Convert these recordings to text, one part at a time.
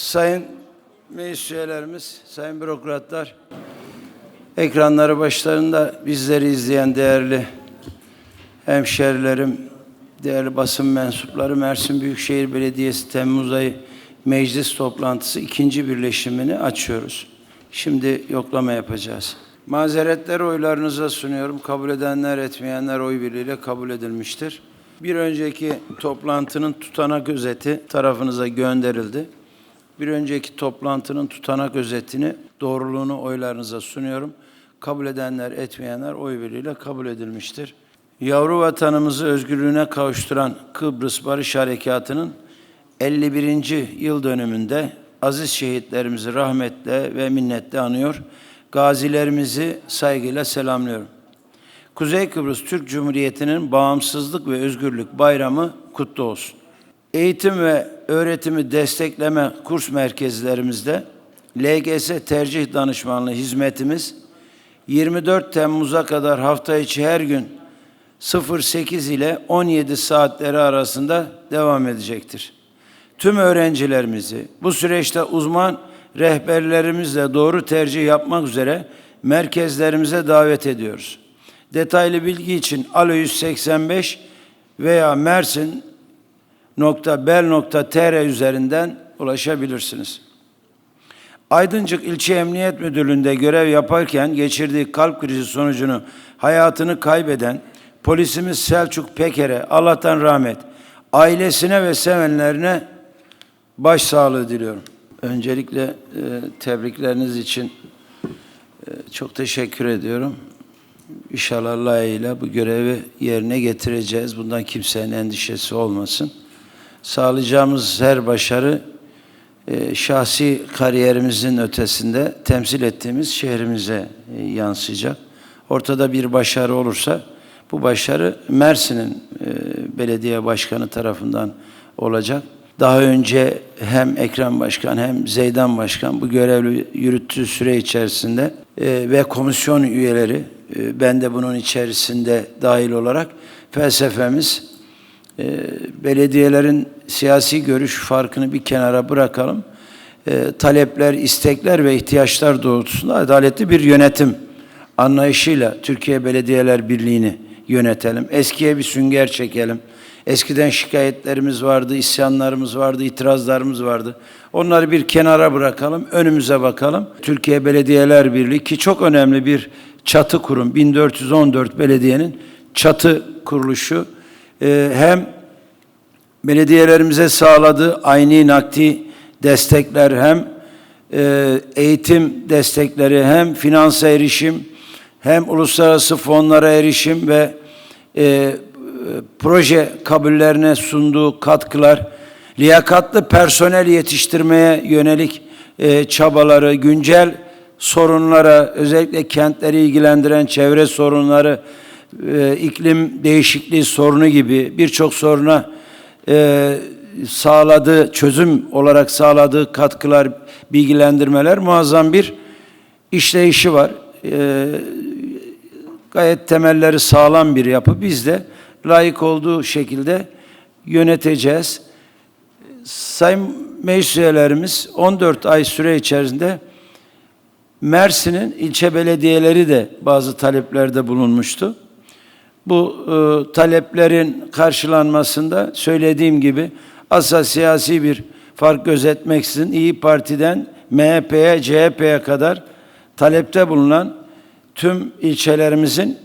Sayın meclis üyelerimiz, sayın bürokratlar, ekranları başlarında bizleri izleyen değerli hemşerilerim, değerli basın mensupları, Mersin Büyükşehir Belediyesi Temmuz ayı meclis toplantısı ikinci birleşimini açıyoruz. Şimdi yoklama yapacağız. Mazeretleri oylarınıza sunuyorum. Kabul edenler etmeyenler oy birliğiyle kabul edilmiştir. Bir önceki toplantının tutanak özeti tarafınıza gönderildi. Bir önceki toplantının tutanak özetini, doğruluğunu oylarınıza sunuyorum. Kabul edenler, etmeyenler oy birliğiyle kabul edilmiştir. Yavru vatanımızı özgürlüğüne kavuşturan Kıbrıs Barış Harekatı'nın 51. yıl dönümünde aziz şehitlerimizi rahmetle ve minnetle anıyor. Gazilerimizi saygıyla selamlıyorum. Kuzey Kıbrıs Türk Cumhuriyeti'nin bağımsızlık ve özgürlük bayramı kutlu olsun. Eğitim ve öğretimi destekleme kurs merkezlerimizde LGS tercih danışmanlığı hizmetimiz 24 Temmuz'a kadar hafta içi her gün 08 ile 17 saatleri arasında devam edecektir. Tüm öğrencilerimizi bu süreçte uzman rehberlerimizle doğru tercih yapmak üzere merkezlerimize davet ediyoruz. Detaylı bilgi için Alo 185 veya mersin.bel.tr üzerinden ulaşabilirsiniz. Aydıncık İlçe Emniyet Müdürlüğü'nde görev yaparken geçirdiği kalp krizi sonucunu hayatını kaybeden polisimiz Selçuk Peker'e Allah'tan rahmet, ailesine ve sevenlerine başsağlığı diliyorum. Öncelikle e, tebrikleriniz için e, çok teşekkür ediyorum. İnşallah layığıyla bu görevi yerine getireceğiz. Bundan kimsenin endişesi olmasın. Sağlayacağımız her başarı e, şahsi kariyerimizin ötesinde temsil ettiğimiz şehrimize e, yansıyacak. Ortada bir başarı olursa bu başarı Mersin'in e, belediye başkanı tarafından olacak. Daha önce hem Ekrem Başkan hem Zeydan Başkan bu görevli yürüttüğü süre içerisinde ve komisyon üyeleri ben de bunun içerisinde dahil olarak felsefemiz e, belediyelerin siyasi görüş farkını bir kenara bırakalım. E, talepler, istekler ve ihtiyaçlar doğrultusunda adaletli bir yönetim anlayışıyla Türkiye Belediyeler Birliği'ni yönetelim. Eskiye bir sünger çekelim. Eskiden şikayetlerimiz vardı, isyanlarımız vardı, itirazlarımız vardı. Onları bir kenara bırakalım, önümüze bakalım. Türkiye Belediyeler Birliği ki çok önemli bir çatı kurum. 1414 belediyenin çatı kuruluşu Ee, hem belediyelerimize sağladığı aynı nakdi destekler hem e, eğitim destekleri hem finansa erişim hem uluslararası fonlara erişim ve e, proje kabullerine sunduğu katkılar, liyakatlı personel yetiştirmeye yönelik e, çabaları, güncel sorunlara, özellikle kentleri ilgilendiren çevre sorunları, e, iklim değişikliği sorunu gibi birçok soruna e, sağladığı, çözüm olarak sağladığı katkılar, bilgilendirmeler muazzam bir işleyişi var. E, gayet temelleri sağlam bir yapı. Biz de layık olduğu şekilde yöneteceğiz. Sayın meclis üyelerimiz 14 ay süre içerisinde Mersin'in ilçe belediyeleri de bazı taleplerde bulunmuştu. Bu e, taleplerin karşılanmasında söylediğim gibi asla siyasi bir fark gözetmeksizin İyi Parti'den MHP'ye, CHP'ye kadar talepte bulunan tüm ilçelerimizin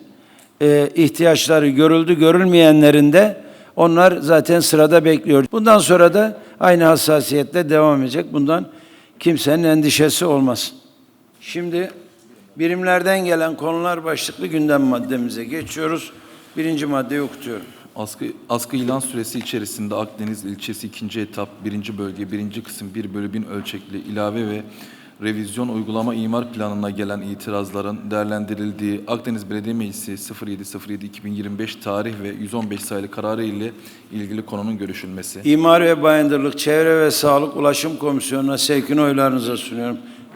e, ihtiyaçları görüldü, görülmeyenlerin de onlar zaten sırada bekliyor. Bundan sonra da aynı hassasiyetle devam edecek. Bundan kimsenin endişesi olmasın. Şimdi birimlerden gelen konular başlıklı gündem maddemize geçiyoruz. Birinci maddeyi okutuyorum. Askı, askı ilan süresi içerisinde Akdeniz ilçesi 2. etap 1. bölge 1. kısım 1 bölü 1000 ölçekli ilave ve revizyon uygulama imar planına gelen itirazların değerlendirildiği Akdeniz Belediye Meclisi 07.07.2025 tarih ve 115 sayılı kararı ile ilgili konunun görüşülmesi. İmar ve Bayındırlık, Çevre ve Sağlık Ulaşım Komisyonu'na sevkini oylarınıza sunuyorum.